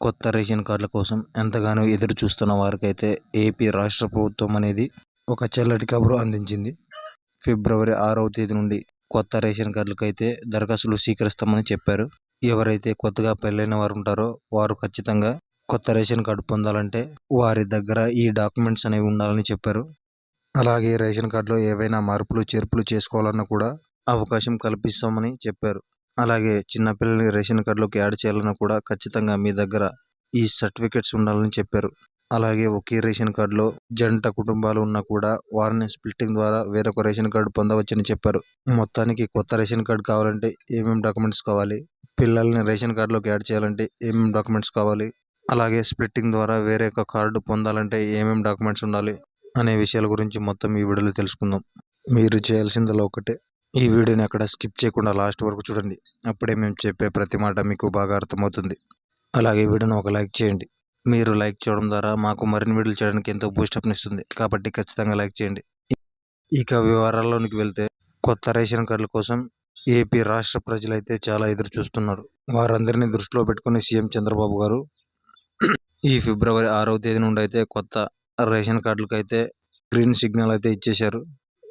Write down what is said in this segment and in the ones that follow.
కొత్త రేషన్ కార్డుల కోసం ఎంతగానో ఎదురు చూస్తున్న వారికైతే ఏపీ రాష్ట్ర ప్రభుత్వం అనేది ఒక చల్లటి కబురు అందించింది. ఫిబ్రవరి ఆరవ తేదీ నుండి కొత్త రేషన్ కార్డులకైతే దరఖాస్తులు స్వీకరిస్తామని చెప్పారు. ఎవరైతే కొత్తగా పెళ్ళైన వారు ఉంటారో వారు ఖచ్చితంగా కొత్త రేషన్ కార్డు పొందాలంటే వారి దగ్గర ఈ డాక్యుమెంట్స్ అనేవి ఉండాలని చెప్పారు. అలాగే రేషన్ కార్డులో ఏవైనా మార్పులు చేర్పులు చేసుకోవాలన్నా కూడా అవకాశం కల్పిస్తామని చెప్పారు. అలాగే చిన్నపిల్లల్ని రేషన్ కార్డులోకి యాడ్ చేయాలన్నా కూడా ఖచ్చితంగా మీ దగ్గర ఈ సర్టిఫికెట్స్ ఉండాలని చెప్పారు. అలాగే ఒకే రేషన్ కార్డులో జంట కుటుంబాలు ఉన్నా కూడా వారిని స్ప్లిట్టింగ్ ద్వారా వేరొక రేషన్ కార్డు పొందవచ్చని చెప్పారు. మొత్తానికి కొత్త రేషన్ కార్డు కావాలంటే ఏమేమి డాక్యుమెంట్స్ కావాలి? పిల్లల్ని రేషన్ కార్డులోకి యాడ్ చేయాలంటే ఏమేమి డాక్యుమెంట్స్ కావాలి? అలాగే స్ప్లిట్టింగ్ ద్వారా వేరే ఒక కార్డు పొందాలంటే ఏమేమి డాక్యుమెంట్స్ ఉండాలి? అనే విషయాల గురించి మొత్తం ఈ వీడియోలో తెలుసుకుందాం. మీరు చేయాల్సిందలో ఒకటే. ఈ వీడియోని అక్కడ స్కిప్ చేయకుండా లాస్ట్ వరకు చూడండి. అప్పుడే మేము చెప్పే ప్రతి మాట మీకు బాగా అర్థమవుతుంది. అలాగే వీడియోని ఒక లైక్ చేయండి. మీరు లైక్ చేయడం ద్వారా మాకు మరిన్ని వీడియోలు చేయడానికి ఎంతో బూస్టప్ని ఇస్తుంది. కాబట్టి ఖచ్చితంగా లైక్ చేయండి. ఇక వివరాల్లోనికి వెళ్తే కొత్త రేషన్ కార్డుల కోసం ఏపీ రాష్ట్ర ప్రజలైతే చాలా ఎదురు చూస్తున్నారు. వారందరినీ దృష్టిలో పెట్టుకుని సీఎం చంద్రబాబు గారు ఈ ఫిబ్రవరి ఆరవ తేదీ నుండి అయితే కొత్త రేషన్ కార్డులకు అయితే గ్రీన్ సిగ్నల్ అయితే ఇచ్చేశారు.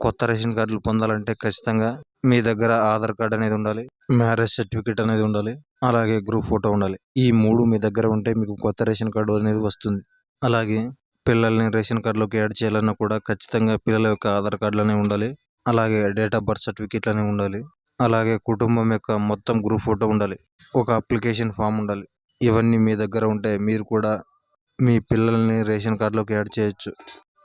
కొత్త రేషన్ కార్డులు పొందాలంటే ఖచ్చితంగా మీ దగ్గర ఆధార్ కార్డ్ అనేది ఉండాలి మ్యారేజ్ సర్టిఫికేట్ అనేది ఉండాలి అలాగే గ్రూప్ ఫోటో ఉండాలి. ఈ మూడు మీ దగ్గర ఉంటే మీకు కొత్త రేషన్ కార్డు అనేది వస్తుంది. అలాగే పిల్లల్ని రేషన్ కార్డులోకి యాడ్ చేయాలన్నా కూడా ఖచ్చితంగా పిల్లల యొక్క ఆధార్ కార్డులనే ఉండాలి. అలాగే డేట్ ఆఫ్ బర్త్ సర్టిఫికేట్లు అనేవి ఉండాలి. అలాగే కుటుంబం యొక్క మొత్తం గ్రూప్ ఫోటో ఉండాలి. ఒక అప్లికేషన్ ఫామ్ ఉండాలి. ఇవన్నీ మీ దగ్గర ఉంటే మీరు కూడా మీ పిల్లల్ని రేషన్ కార్డులోకి యాడ్ చేయొచ్చు.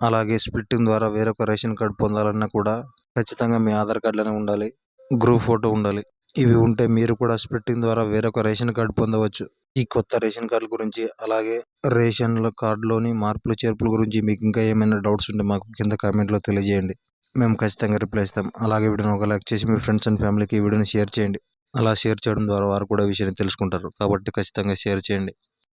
అలాగే స్ప్లిట్టింగ్ ద్వారా వేరొక రేషన్ కార్డ్ పొందాలన్నా కూడా ఖచ్చితంగా మీ ఆధార్ కార్డులోనే ఉండాలి. గ్రూప్ ఫోటో ఉండాలి. ఇవి ఉంటే మీరు కూడా స్ప్లిట్టింగ్ ద్వారా వేరొక రేషన్ కార్డు పొందవచ్చు. ఈ కొత్త రేషన్ కార్డుల గురించి అలాగే రేషన్ కార్డులోని మార్పులు చేర్పుల గురించి మీకు ఇంకా ఏమైనా డౌట్స్ ఉంటే మాకు కింద కామెంట్లో తెలియజేయండి. మేము ఖచ్చితంగా రిప్లై ఇస్తాం. అలాగే వీడియోని ఒక లైక్ చేసి మీ ఫ్రెండ్స్ అండ్ ఫ్యామిలీకి ఈ వీడియోని షేర్ చేయండి. అలా షేర్ చేయడం ద్వారా వారు కూడా విషయాన్ని తెలుసుకుంటారు. కాబట్టి ఖచ్చితంగా షేర్ చేయండి.